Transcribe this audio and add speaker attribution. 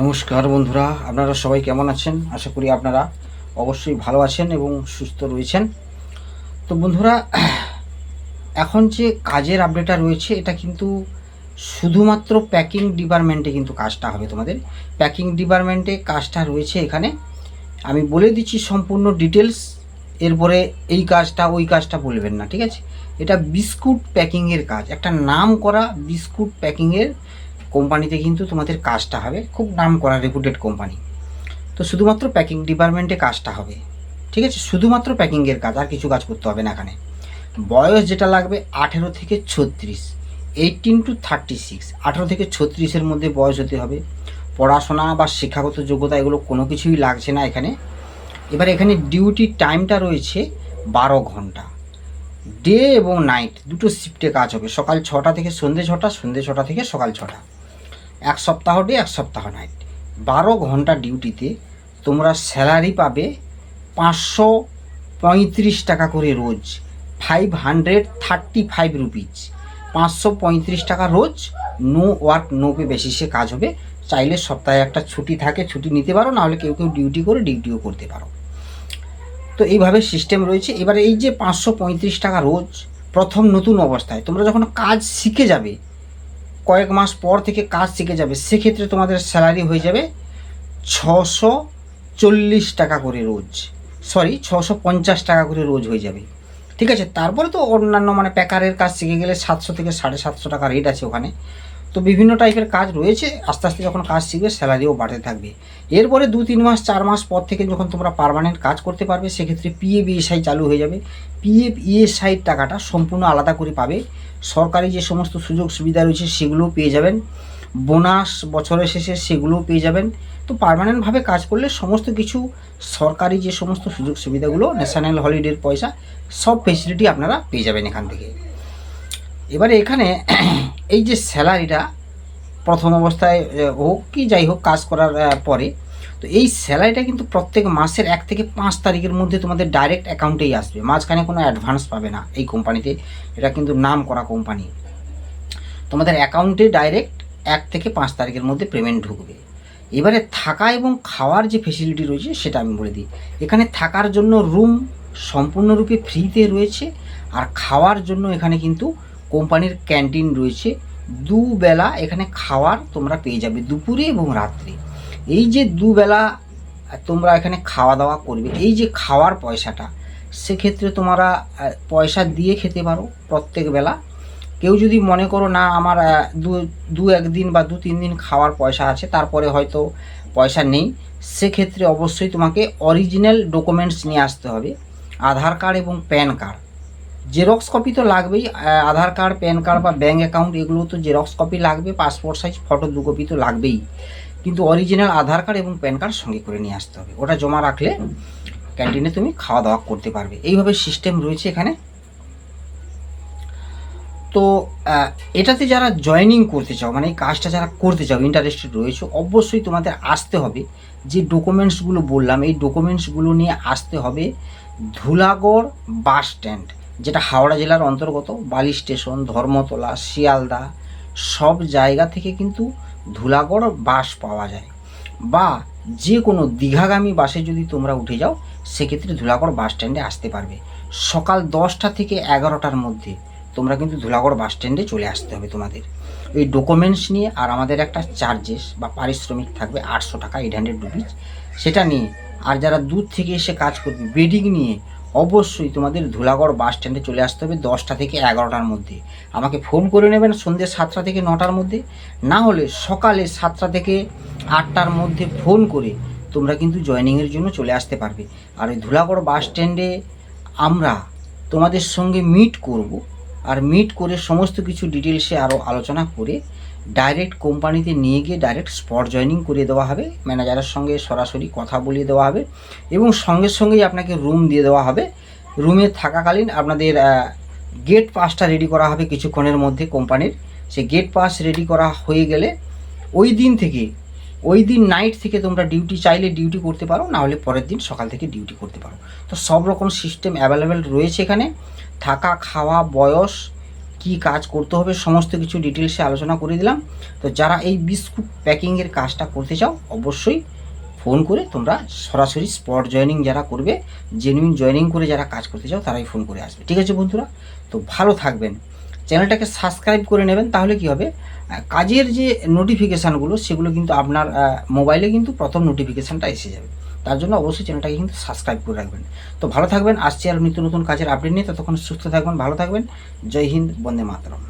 Speaker 1: নমস্কার বন্ধুরা, আপনারা সবাই কেমন আছেন? আশা করি আপনারা অবশ্যই ভালো আছেন এবং সুস্থ রয়েছেন। তো বন্ধুরা, এখন যে কাজের আপডেটটা রয়েছে, এটা কিন্তু শুধুমাত্র প্যাকিং ডিপার্টমেন্টে কিন্তু কাজটা হবে তোমাদের। প্যাকিং ডিপার্টমেন্টে কাজটা রয়েছে এখানে। আমি বলে দিচ্ছি সম্পূর্ণ ডিটেলস এরপরে এই কাজটা, ওই কাজটা বলবেন না, ঠিক আছে? এটা বিস্কুট প্যাকিংয়ের কাজ। একটা নাম করা বিস্কুট প্যাকিংয়ের কোম্পানিতে কিন্তু তোমাদের কাজটা হবে, খুব নাম করা রেপুটেড কোম্পানি তো শুধুমাত্র প্যাকিং ডিপার্টমেন্টে কাজটা হবে। ঠিক আছে? শুধুমাত্র প্যাকিংয়ের কাজ, আর কিছু কাজ করতে হবে না এখানে। বয়স যেটা লাগবে আঠেরো থেকে ছত্রিশ এইটিন টু থার্টি সিক্স আঠেরো থেকে ছত্রিশের মধ্যে বয়স হতে হবে। পড়াশোনা বা শিক্ষাগত যোগ্যতা এগুলো কোনো কিছুই লাগছে না এখানে। এবার এখানে ডিউটি টাইমটা রয়েছে বারো ঘণ্টা। ডে এবং নাইট দুটো শিফটে কাজ হবে। সকাল ছটা থেকে সন্ধে ছটা সন্ধে ছটা থেকে সকাল ছটা। এক সপ্তাহ ডে এক সপ্তাহ নাইট বারো ঘণ্টা ডিউটিতে তোমরা স্যালারি পাবে পাঁচশো পঁয়ত্রিশ টাকা করে রোজ five hundred thirty five rupees পাঁচশো পঁয়ত্রিশ টাকা রোজ নো ওয়ার্ক নো পে বেসিসে কাজ হবে। চাইলে সপ্তাহে একটা ছুটি থাকে, ছুটি নিতে পারো, নাহলে কেউ কেউ ডিউটি করে ডিউটিও করতে পারো। তো এইভাবে সিস্টেম রয়েছে। এবারে এই যে পাঁচশো পঁয়ত্রিশ টাকা রোজ, প্রথম নতুন অবস্থায়, তোমরা যখন কাজ শিখে যাবে কয়েক মাস পর থেকে কাজ শিখে যাবে, সেক্ষেত্রে তোমাদের স্যালারি হয়ে যাবে ছশো চল্লিশ টাকা করে রোজ সরি ছশো পঞ্চাশ টাকা করে রোজ হয়ে যাবে, ঠিক আছে? তারপরে তো অন্যান্য মানে প্যাকারের কাজ শিখে গেলে সাতশো থেকে সাড়ে সাতশো টাকা রেট আছে ওখানে। তো বিভিন্ন টাইপের কাজ রয়েছে, আস্তে আস্তে যখন কাজ শিখবে স্যালারিও বাড়তে থাকবে। এরপরে দু তিন মাস, চার মাস পর থেকে যখন তোমরা পারমানেন্ট কাজ করতে পারবে, সেক্ষেত্রে পিএফ ইএসআই চালু হয়ে যাবে। পিএফ ইএসআইয়ের টাকাটা সম্পূর্ণ আলাদা করে পাবে। সরকারি যে সমস্ত সুযোগ সুবিধা রয়েছে, সেগুলোও পেয়ে যাবেন। বোনাস বছরের শেষে সেগুলোও পেয়ে যাবেন। তো পারমানেন্টভাবে কাজ করলে সমস্ত কিছু, সরকারি যে সমস্ত সুযোগ সুবিধাগুলো ন্যাশনাল হলিডের পয়সা, সব ফেসিলিটি আপনারা পেয়ে যাবেন এখান থেকে। এবারে এখানে এই যে স্যালারিটা প্রথম অবস্থায় হোক কি যাই হোক কাজ করার পরে, তো এই স্যালারিটা কিন্তু প্রত্যেক মাসের এক থেকে পাঁচ তারিখের মধ্যে তোমাদের ডাইরেক্ট অ্যাকাউন্টেই আসবে। মাঝখানে কোনো অ্যাডভান্স পাবে না এই কোম্পানিতে এটা কিন্তু নাম করা কোম্পানি তোমাদের অ্যাকাউন্টে ডাইরেক্ট এক থেকে পাঁচ তারিখের মধ্যে পেমেন্ট ঢুকবে। এবারে থাকা এবং খাওয়ার যে ফেসিলিটি রয়েছে, সেটা আমি বলে দিই। এখানে থাকার জন্য রুম সম্পূর্ণরূপে ফ্রিতে রয়েছে, আর খাওয়ার জন্য এখানে কিন্তু কোম্পানির ক্যান্টিন রয়েছে। দুবেলা এখানে খাওয়ার তোমরা পেয়ে যাবে দুপুরে এবং রাত্রে। এই যে দুবেলা তোমরা এখানে খাওয়া দাওয়া করবে, এই যে খাওয়ার পয়সাটা, সেক্ষেত্রে তোমরা পয়সা দিয়ে খেতে পারো প্রত্যেক বেলা। কেউ যদি মনে করো, না, আমার দু দু একদিন বা দু তিন দিন খাওয়ার পয়সা আছে, তারপরে হয়তো পয়সা নেই, সেক্ষেত্রে অবশ্যই তোমাকে অরিজিনাল ডকুমেন্টস নিয়ে আসতে হবে। আধার কার্ড এবং প্যান কার্ড। জেরক্স কপি তো লাগবেই আধার কার্ড, প্যান কার্ড বা ব্যাঙ্ক অ্যাকাউন্ট এগুলো তো জেরক্স কপি লাগবে পাসপোর্ট সাইজ ফটো দু কপি তো লাগবেই। কিন্তু অরিজিনাল আধার কার্ড এবং প্যান কার্ড সঙ্গে করে নিয়ে আসতে হবে। ওটা জমা রাখলে ক্যান্টিনে তুমি খাওয়া দাওয়া করতে পারবে। এইভাবে সিস্টেম রয়েছে এখানে। তো এটাতে যারা জয়েনিং করতে চাও মানে এই কাজটা যারা করতে চাও ইন্টারেস্টেড রয়েছে, অবশ্যই তোমাদের আসতে হবে। যে ডকুমেন্টসগুলো বললাম, এই ডকুমেন্টসগুলো নিয়ে আসতে হবে ধুলাগড় বাস স্ট্যান্ড যেটা হাওড়া জেলার অন্তর্গত বালি স্টেশন, ধর্মতলা, শিয়ালদা, সব জায়গা থেকে কিন্তু ধুলাগড় বাস পাওয়া যায়। বা যে কোনো দীঘাগামী বাসে যদি তোমরা উঠে যাও, সেক্ষেত্রে ধুলাগড় বাস স্ট্যান্ডে আসতে পারবে। সকাল দশটা থেকে এগারোটার মধ্যে তোমরা কিন্তু ধুলাগড় বাস স্ট্যান্ডে চলে আসতে হবে তোমাদের। এই ডকুমেন্টস নিয়ে আর আমাদের একটা চার্জেস বা পারিশ্রমিক থাকবে আটশো টাকা এইট হান্ড্রেড রুপিজ সেটা নিয়ে আর যারা দূর থেকে এসে কাজ করবে, বেডিং নিয়ে অবশ্যই তোমাদের ধুলাগড় বাস স্ট্যান্ডে চলে আসতে হবে দশটা থেকে এগারোটার মধ্যে। আমাকে ফোন করে নেবেন সন্ধ্যে সাতটা থেকে নটার মধ্যে। না হলে সকালে সাতটা থেকে আটটার মধ্যে ফোন করে তোমরা কিন্তু জয়নিংয়ের জন্য চলে আসতে পারবে। আর ওই ধুলাগড় বাস স্ট্যান্ডে আমরা তোমাদের সঙ্গে মিট করব। আর মিট করে সমস্ত কিছু ডিটেলসে আরও আলোচনা করে ডাইরেক্ট কোম্পানিতে নিয়ে গিয়ে ডাইরেক্ট স্পট জয়েনিং করে দেওয়া হবে ম্যানেজারের সঙ্গে সরাসরি কথা বলিয়ে দেওয়া হবে এবং সঙ্গে সঙ্গেই আপনাকে রুম দিয়ে দেওয়া হবে। রুমে থাকাকালীন আপনাদের গেট পাসটা রেডি করা হবে কিছুক্ষণের মধ্যে কোম্পানির সে গেট পাস রেডি করা হয়ে গেলে ওই দিন থেকে, ওই দিন নাইট থেকে তোমরা ডিউটি চাইলে ডিউটি করতে পারো, না হলে পরের দিন সকাল থেকে ডিউটি করতে পারো। তো সব রকম সিস্টেম অ্যাভেলেবেল রয়েছে এখানে। থাকা, খাওয়া, বয়স, কি কাজ করতে হবে, সমস্ত কিছু ডিটেলসে আলোচনা করে দিলাম। তো যারা এই বিস্কুট প্যাকিংয়ের কাজটা করতে চাও, অবশ্যই ফোন করে তোমরা সরাসরি স্পট জয়েনিং যারা করবে জেনুইন জয়েনিং করে যারা কাজ করতে চাও, তারাই ফোন করে আসবে। ঠিক আছে বন্ধুরা? তো ভালো থাকবেন। চ্যানেলটাকে সাবস্ক্রাইব করে নেবেন, তাহলে কি হবে? কাজের যে নোটিফিকেশানগুলো সেগুলো কিন্তু আপনার মোবাইলে কিন্তু প্রথম নোটিফিকেশানটা এসে যাবে। তার জন্য অবশ্যই চ্যানেলটাকে কিন্তু সাবস্ক্রাইব করে রাখবেন। তো ভালো থাকবেন, আসছি আর নিত্য নতুন কাজের আপডেট নিয়ে। ততক্ষণ সুস্থ থাকবেন, ভালো থাকবেন। জয় হিন্দ, বন্দে মাতরম।